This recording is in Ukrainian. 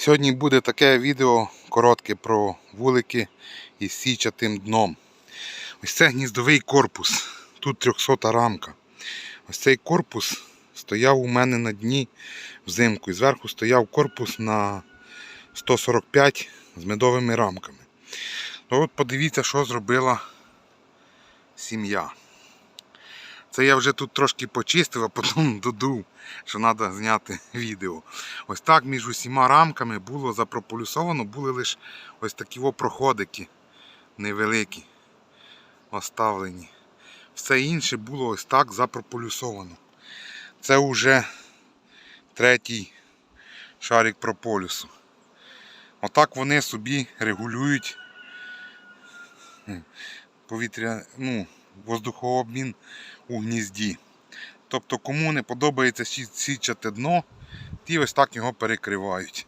Сьогодні буде таке відео коротке про вулики із січатим дном. Ось це гніздовий корпус. Тут 300 рамка. Ось цей корпус стояв у мене на дні взимку. І зверху стояв корпус на 145 з медовими рамками. Ну от подивіться, що зробила сім'я. Це я вже тут трошки почистив, а потім додув, що треба зняти відео. Ось так між усіма рамками було запрополюсовано, були лише ось такі проходики невеликі, оставлені. Все інше було ось так запрополюсовано. Це вже третій шарик прополюсу. Отак вони собі регулюють повітря, ну, воздухообмін у гнізді. Тобто, кому не подобається січати дно, ті ось так його перекривають.